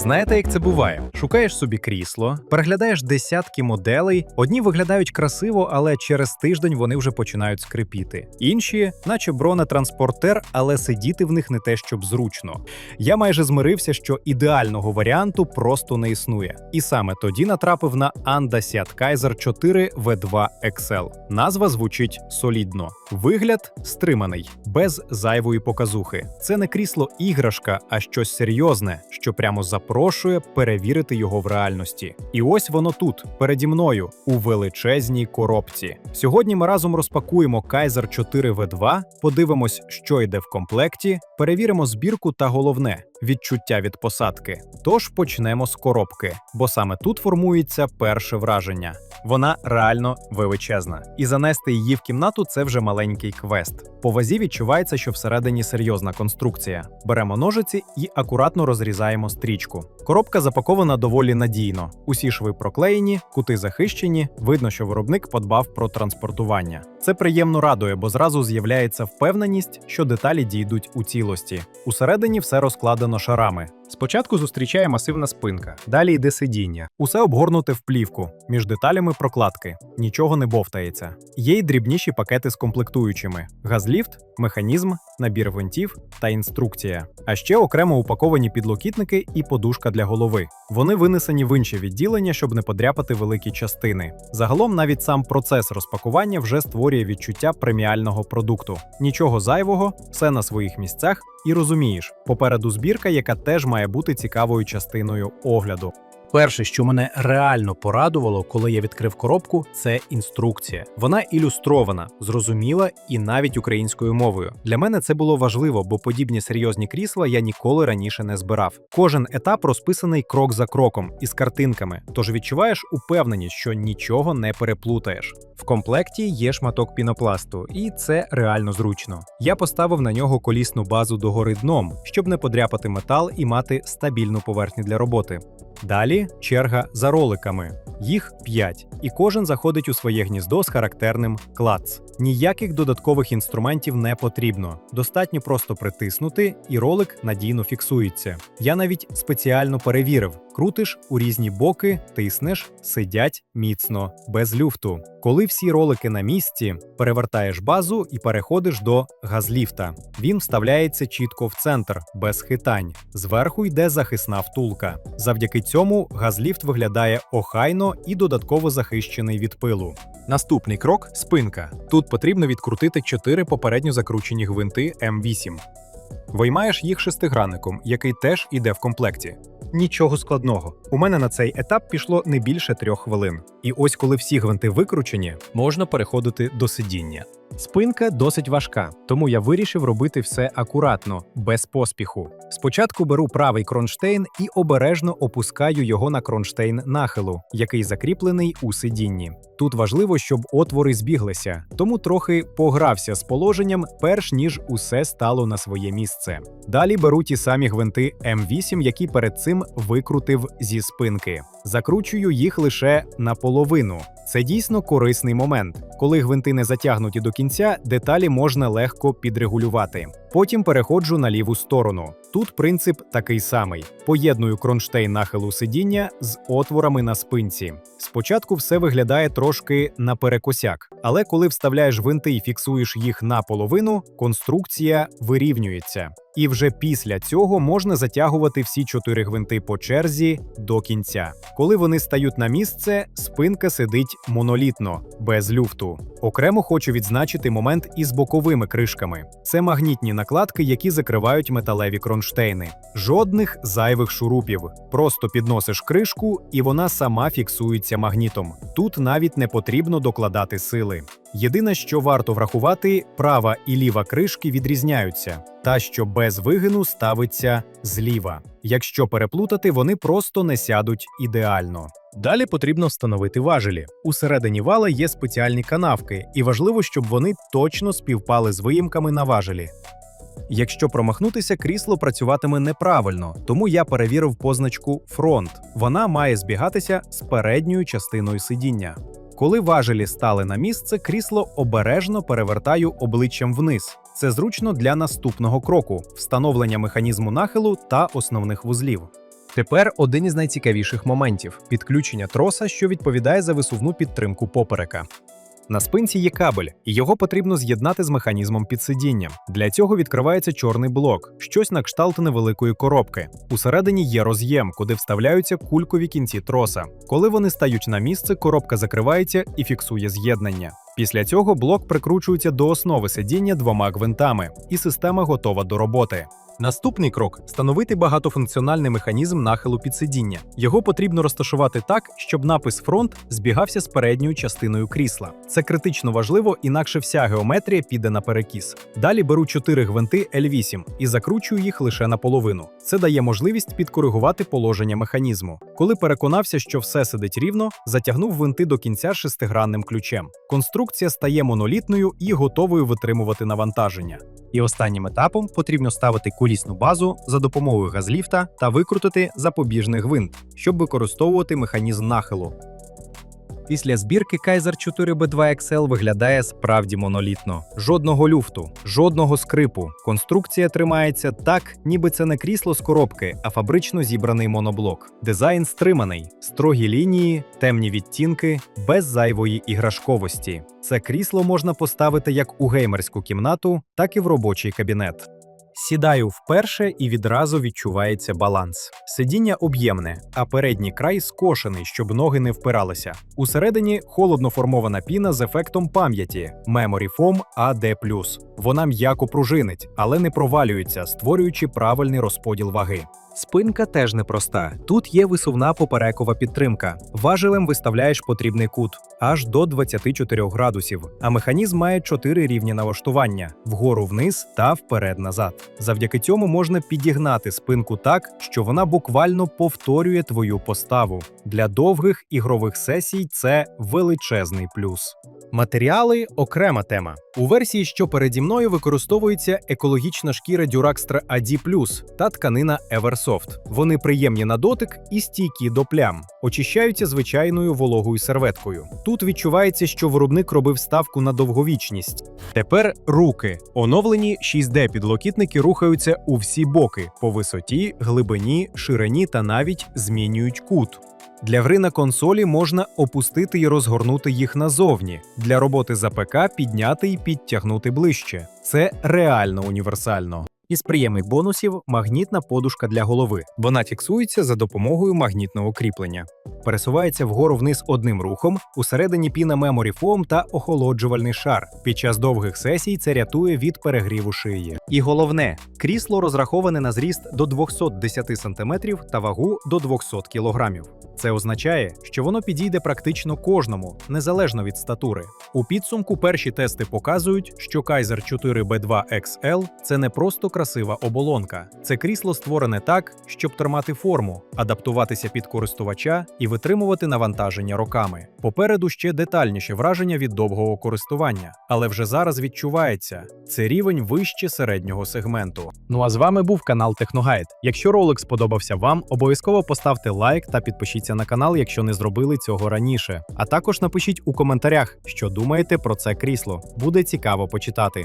Знаєте, як це буває? Шукаєш собі крісло, переглядаєш десятки моделей. Одні виглядають красиво, але через тиждень вони вже починають скрипіти. Інші, наче бронетранспортер, але сидіти в них не те, щоб зручно. Я майже змирився, що ідеального варіанту просто не існує. І саме тоді натрапив на Anda Kaiser 4 V2 XL. Назва звучить солідно. Вигляд стриманий, без зайвої показухи. Це не крісло іграшка, а щось серйозне, що прямо запрошує перевірити його в реальності. І ось воно тут, переді мною, у величезній коробці. Сьогодні ми разом розпакуємо Kaiser 4 V2, подивимось, що йде в комплекті, перевіримо збірку та головне відчуття від посадки. Тож почнемо з коробки, бо саме тут формується перше враження. Вона реально величезна, і занести її в кімнату це вже маленький квест. По вазі відчувається, що всередині серйозна конструкція. Беремо ножиці і акуратно розрізаємо стрічку. Коробка запакована доволі надійно. Усі шви проклеєні, кути захищені. Видно, що виробник подбав про транспортування. Це приємно радує, бо зразу з'являється впевненість, що деталі дійдуть у цілості. Усередині все розкладено шарами. Спочатку зустрічає масивна спинка, далі йде сидіння. Усе обгорнуте в плівку, між деталями прокладки, нічого не бовтається. Є й дрібніші пакети з комплектуючими: газліфт, механізм, набір винтів та інструкція. А ще окремо упаковані підлокітники і подушка для голови. Вони винесені в інші відділення, щоб не подряпати великі частини. Загалом навіть сам процес розпакування вже створює відчуття преміального продукту. Нічого зайвого, все на своїх місцях, і розумієш, попереду збірка, яка теж має бути цікавою частиною огляду. Перше, що мене реально порадувало, коли я відкрив коробку, це інструкція. Вона ілюстрована, зрозуміла і навіть українською мовою. Для мене це було важливо, бо подібні серйозні крісла я ніколи раніше не збирав. Кожен етап розписаний крок за кроком із картинками, тож відчуваєш упевненість, що нічого не переплутаєш. В комплекті є шматок пінопласту, і це реально зручно. Я поставив на нього колісну базу догори дном, щоб не подряпати метал і мати стабільну поверхню для роботи. Далі черга за роликами. Їх 5, і кожен заходить у своє гніздо з характерним клац. Ніяких додаткових інструментів не потрібно. Достатньо просто притиснути, і ролик надійно фіксується. Я навіть спеціально перевірив: крутиш у різні боки, тиснеш, сидять міцно, без люфту. Коли всі ролики на місці, перевертаєш базу і переходиш до газліфта. Він вставляється чітко в центр, без хитань. Зверху йде захисна втулка. Завдяки цьому газліфт виглядає охайно і додатково захищений від пилу. Наступний крок спинка. Тут потрібно відкрутити чотири попередньо закручені гвинти М8. Виймаєш їх шестигранником, який теж іде в комплекті. Нічого складного. У мене на цей етап пішло не більше трьох хвилин. І ось коли всі гвинти викручені, можна переходити до сидіння. Спинка досить важка, тому я вирішив робити все акуратно, без поспіху. Спочатку беру правий кронштейн і обережно опускаю його на кронштейн нахилу, який закріплений у сидінні. Тут важливо, щоб отвори збіглися, тому трохи погрався з положенням, перш ніж усе стало на своє місце. Далі беру ті самі гвинти М8, які перед цим викрутив зі спинки. Закручую їх лише наполовину. Це дійсно корисний момент. Коли гвинти не затягнуті до кінця, деталі можна легко підрегулювати. Потім переходжу на ліву сторону. Тут принцип такий самий: поєдную кронштейн нахилу сидіння з отворами на спинці. Спочатку все виглядає трошки наперекосяк, але коли вставляєш гвинти і фіксуєш їх наполовину, конструкція вирівнюється. І вже після цього можна затягувати всі чотири гвинти по черзі до кінця. Коли вони стають на місце, спинка сидить монолітно, без люфту. Окремо хочу відзначити момент із боковими кришками. Це магнітні накладки, які закривають металеві кронштейни. Жодних зайвих шурупів. Просто підносиш кришку, і вона сама фіксується магнітом. Тут навіть не потрібно докладати сили. Єдине, що варто врахувати, права і ліва кришки відрізняються. Та, що без вигину ставиться зліва. Якщо переплутати, вони просто не сядуть ідеально. Далі потрібно встановити важелі. Усередині вала є спеціальні канавки, і важливо, щоб вони точно співпали з виїмками на важелі. Якщо промахнутися, крісло працюватиме неправильно, тому я перевірив позначку фронт. Вона має збігатися з передньою частиною сидіння. Коли важелі стали на місце, крісло обережно перевертаю обличчям вниз. Це зручно для наступного кроку встановлення механізму нахилу та основних вузлів. Тепер один із найцікавіших моментів підключення троса, що відповідає за висувну підтримку поперека. На спинці є кабель, і його потрібно з'єднати з механізмом під сидінням. Для цього відкривається чорний блок, щось на кшталт невеликої коробки. Усередині є роз'єм, куди вставляються кулькові кінці троса. Коли вони стають на місце, коробка закривається і фіксує з'єднання. Після цього блок прикручується до основи сидіння двома гвинтами, і система готова до роботи. Наступний крок встановити багатофункціональний механізм нахилу підсидіння. Його потрібно розташувати так, щоб напис фронт збігався з передньою частиною крісла. Це критично важливо, інакше вся геометрія піде на перекіс. Далі беру чотири гвинти L8 і закручую їх лише наполовину. Це дає можливість підкоригувати положення механізму. Коли переконався, що все сидить рівно, затягнув гвинти до кінця шестигранним ключем. Конструкція стає монолітною і готовою витримувати навантаження. І останнім етапом потрібно ставити колісну базу за допомогою газліфта та викрутити запобіжний гвинт, щоб використовувати механізм нахилу. Після збірки Kaiser 4B2 XL виглядає справді монолітно. Жодного люфту, жодного скрипу. Конструкція тримається так, ніби це не крісло з коробки, а фабрично зібраний моноблок. Дизайн стриманий, строгі лінії, темні відтінки, без зайвої іграшковості. Це крісло можна поставити як у геймерську кімнату, так і в робочий кабінет. Сідаю вперше і відразу відчувається баланс. Сидіння об'ємне, а передній край скошений, щоб ноги не впиралися. Усередині холодно формована піна з ефектом пам'яті Memory Foam AD+. Вона м'яко пружинить, але не провалюється, створюючи правильний розподіл ваги. Спинка теж непроста. Тут є висувна поперекова підтримка. Важелем виставляєш потрібний кут аж до 24 градусів. А механізм має 4 рівні налаштування: вгору вниз та вперед-назад. Завдяки цьому можна підігнати спинку так, що вона буквально повторює твою поставу. Для довгих ігрових сесій це величезний плюс. Матеріали окрема тема. У версії, що переді мною використовується екологічна шкіра Durextra AD+, та тканина Eversoft. Вони приємні на дотик і стійкі до плям, очищаються звичайною вологою серветкою. Тут відчувається, що виробник робив ставку на довговічність. Тепер руки. Оновлені 6D підлокітники рухаються у всі боки по висоті, глибині, ширині та навіть змінюють кут. Для гри на консолі можна опустити і розгорнути їх назовні. Для роботи за ПК підняти і підтягнути ближче. Це реально універсально. Із приємних бонусів магнітна подушка для голови. Вона фіксується за допомогою магнітного кріплення. Пересувається вгору вниз одним рухом, усередині піна Memory Foam та охолоджувальний шар. Під час довгих сесій це рятує від перегріву шиї. І головне, крісло розраховане на зріст до 210 см та вагу до 200 кг. Це означає, що воно підійде практично кожному, незалежно від статури. У підсумку перші тести показують, що Kaiser 4B2 XL – це не просто красива оболонка, це крісло створене так, щоб тримати форму, адаптуватися під користувача і витримувати навантаження роками. Попереду ще детальніше враження від довгого користування, але вже зараз відчувається це рівень вище середнього сегменту. Ну а з вами був канал Техногайд. Якщо ролик сподобався вам, обов'язково поставте лайк та підпишіться на канал, якщо не зробили цього раніше. А також напишіть у коментарях, що думаєте про це крісло. Буде цікаво почитати.